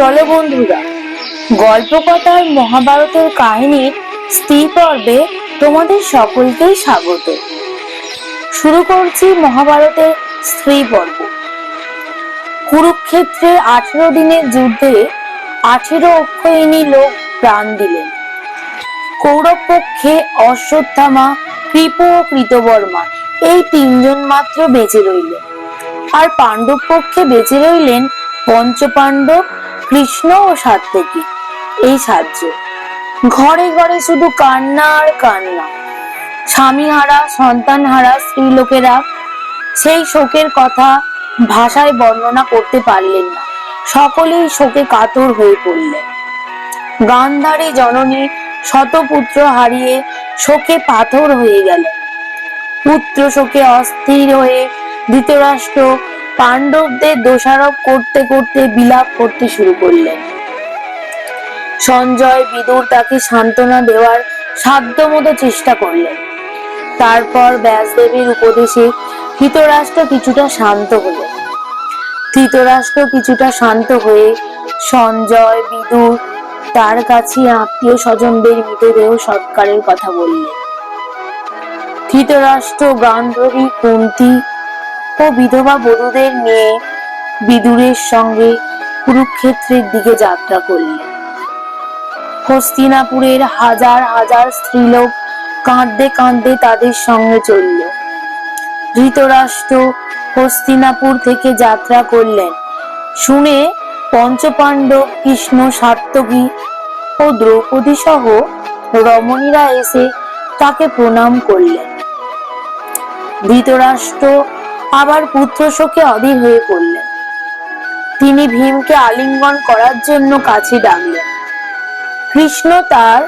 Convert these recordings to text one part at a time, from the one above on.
চলো বন্ধুরা গল্পকথার মহাভারতের কাহিনীর স্ত্রী পর্বে তোমাদের সকলকেই স্বাগত। শুরু করছি মহাভারতের স্ত্রী পর্ব। কুরুক্ষেত্রে আঠেরো দিনের যুদ্ধে আঠেরো অক্ষয়িনী লোক প্রাণ দিলেন। কৌরব পক্ষে অশ্বত্থামা, কৃপ ও কৃতবর্মা, এই তিনজন মাত্র বেঁচে রইলেন। আর পাণ্ডব পক্ষে বেঁচে রইলেন পঞ্চপাণ্ডব কৃষ্ণ ও সাত্যকী এই সাহায্য। ঘরে ঘরে শুধু কান্না আর কান্না। স্বামী হারা সন্তান হারা স্ত্রী লোকেরা সেই শোকের কথা ভাষায় বর্ণনা করতে পারলেন না। সকলেই শোকে কাতর হয়ে পড়লেন। গান্ধারী জননী শতপুত্র হারিয়ে শোকে পাথর হয়ে গেল পুত্র শোকে অস্থির হয়ে ধৃতরাষ্ট্র পাণ্ডবদের দোষারোপ করতে করতে বিলাপ করতে শুরু করলেন। সঞ্জয় বিদুর তাকে সান্ত্বনা দেওয়ার সাধ্যমতো চেষ্টা করলেন। তারপর ব্যাসদেবীর উপদেশে ধৃতরাষ্ট্র কিছুটা শান্ত হলো। ধৃতরাষ্ট্র কিছুটা শান্ত হয়ে সঞ্জয়, বিদুর তার কাছে আত্মীয় স্বজনদের মৃতদেহ সৎকারের কথা বললেন। ধৃতরাষ্ট্র গান্ধবী কুন্তি ও বিধবা বধূদের নিয়ে বিদুরের সঙ্গে কুরুক্ষেত্রের দিকে যাত্রা করলেন। হস্তিনাপুরের হাজার হাজার স্ত্রীলোক কাঁদতে কাঁদতে তাদের সঙ্গে চলল। ধৃতরাষ্ট্র হস্তিনাপুর থেকে যাত্রা করলেন। শুনে পঞ্চপাণ্ডব কৃষ্ণ সাত্যকী ও দ্রৌপদী সহ রমণীরা এসে তাকে প্রণাম করলেন। ধৃতরাষ্ট্র আবার পুত্র শোকে অধীর হয়ে পড়লেন। তিনি ভীমকে আলিঙ্গন করার জন্য কাছে ডাকলেন। কৃষ্ণ তার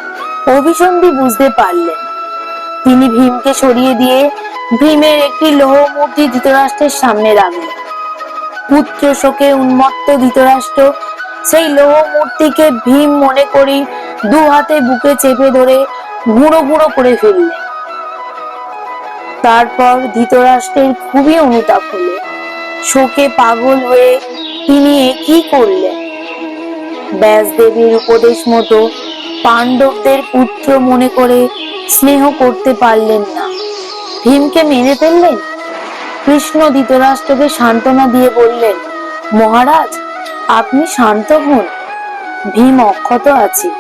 অভিসন্ধি বুঝতে পারলেন। তিনি ভীমকে সরিয়ে দিয়ে ভীমের একটি লৌহ মূর্তি ধৃতরাষ্ট্রের সামনে রাখলেন। পুত্র শোকে উন্মত্ত ধৃতরাষ্ট্র, সেই লৌহ মূর্তিকে ভীম মনে করি দু হাতে বুকে চেপে ধরে গুঁড়ো গুঁড়ো করে ফেললেন। তারপর ধৃতরাষ্ট্রের খুবই অনুতাপ হল। শোকে পাগল হয়ে তিনি কি করলেন? ব্যাসদেবীর উপদেশ মতো পাণ্ডবদের পুত্র মনে করে স্নেহ করতে পারলেন না। ভীমকে মেরে ফেললেন? কৃষ্ণ ধৃতরাষ্ট্রকে সান্ত্বনা দিয়ে বললেন, মহারাজ, আপনি শান্ত হন। ভীম অক্ষত আছে।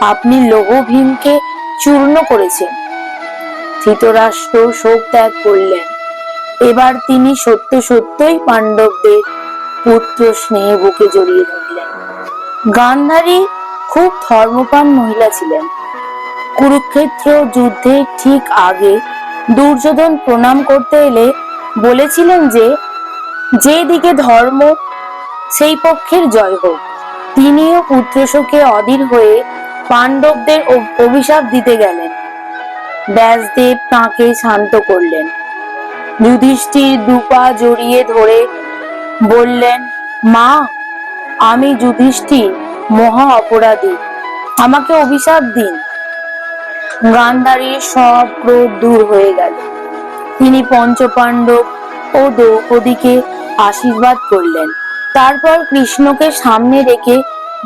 আপনি লৌহ ভীমকে চূর্ণ করেছেন। ধৃতরাষ্ট্র শোক ত্যাগ করলেন। এবার তিনি সত্য সত্যই পাণ্ডবদের পুত্র স্নেহে বুকে জড়িয়ে ধরলেন। গান্ধারী খুব ধর্মপান মহিলা ছিলেন। কুরুক্ষেত্র যুদ্ধের ঠিক আগে দুর্যোধন প্রণাম করতে এলে বলেছিলেন যে যে দিকে ধর্ম, সেই পক্ষের জয় হোক। তিনিও পুত্রশোকে অধীর হয়ে পাণ্ডবদের অভিশাপ দিতে গেলেন। ব্যাসদেব তাঁকে শান্ত করলেন। যুধিষ্ঠির দুপা জড়িয়ে ধরে বললেন, মা, আমি যুধিষ্ঠির, মহা অপরাধী, আমাকে অভিশাপ দিন। গান্ধারীর সব ক্রোধ দূর হয়ে গেল। তিনি পঞ্চপাণ্ডব ও দ্রৌপদীকে আশীর্বাদ করলেন। তারপর কৃষ্ণকে সামনে রেখে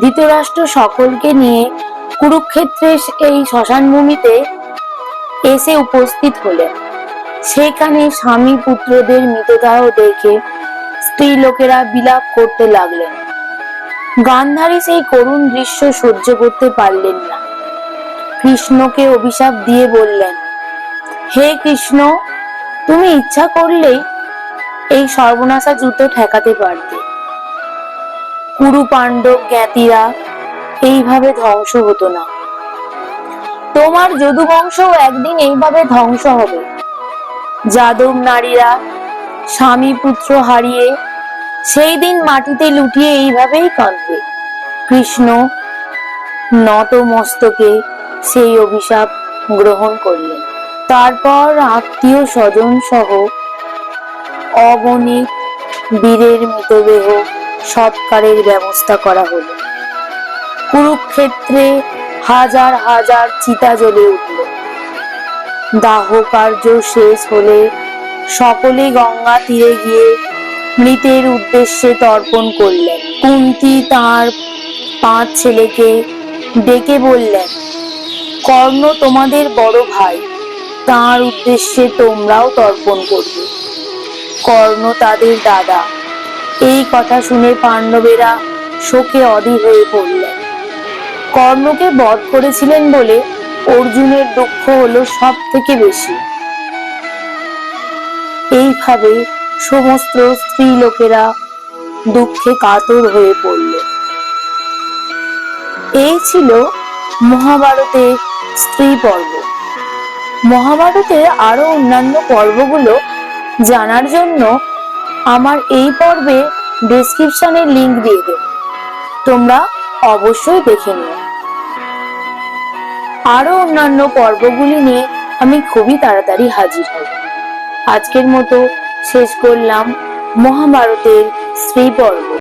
ধৃতরাষ্ট্র সকলকে নিয়ে কুরুক্ষেত্রের এই শ্মশান ভূমিতে এসে উপস্থিত হলেন। সেখানে স্বামী পুত্রদের মৃতদেহ দেখে স্ত্রী লোকেরা বিলাপ করতে লাগলেন। গান্ধারী সেই করুণ দৃশ্য সহ্য করতে পারলেন না। কৃষ্ণকে অভিশাপ দিয়ে বললেন, হে কৃষ্ণ, তুমি ইচ্ছা করলেই এই সর্বনাশা যুদ্ধ ঠেকাতে পারতে। কুরু পাণ্ডব জ্ঞাতিরা এইভাবে ধ্বংস হতো না। তোমার যদু বংশও একদিন এইভাবে ধ্বংস হবে। যাদব নারীরা স্বামী পুত্র হারিয়ে সেই দিন মাটিতে লুটিয়ে এইভাবেই কাঁদবে। কৃষ্ণ নত মস্তকে সেই অভিশাপ গ্রহণ করলেন। তারপর আত্মীয় স্বজন সহ অগণিত বীরের মৃতদেহ সৎকারের ব্যবস্থা করা হলো। কুরুক্ষেত্রে হাজার হাজার চিতা জ্বলে উঠল। দাহ কার্য শেষ হলে সকলে গঙ্গা তীরে গিয়ে মৃতের উদ্দেশ্যে তর্পণ করলেন। কুন্তি তার পাঁচ ছেলেকে ডেকে বললেন, কর্ণ তোমাদের বড় ভাই, তার উদ্দেশ্যে তোমরাও তর্পণ করবে। কর্ণ তাদের দাদা। এই কথা শুনে পাণ্ডবেরা শোকে অধীর হয়ে পড়লেন। কর্ণকে বধ করেছিলেন বলে অর্জুনের দুঃখ হলো সব থেকে বেশি। এইভাবে সমস্ত স্ত্রী লোকেরা দুঃখে কাতর হয়ে পড়ল। এই ছিল মহাভারতের স্ত্রী পর্ব মহাভারতের আরও অন্যান্য পর্বগুলো জানার জন্য আমার এই পর্বে ডেসক্রিপশনের লিংক দিয়ে দেব। তোমরা অবশ্যই দেখে নিও। আরও অন্যান্য পর্বগুলি নিয়ে আমি খুবই তাড়াতাড়ি হাজির হব। আজকের মতো শেষ করলাম মহাভারতের শ্রী পর্ব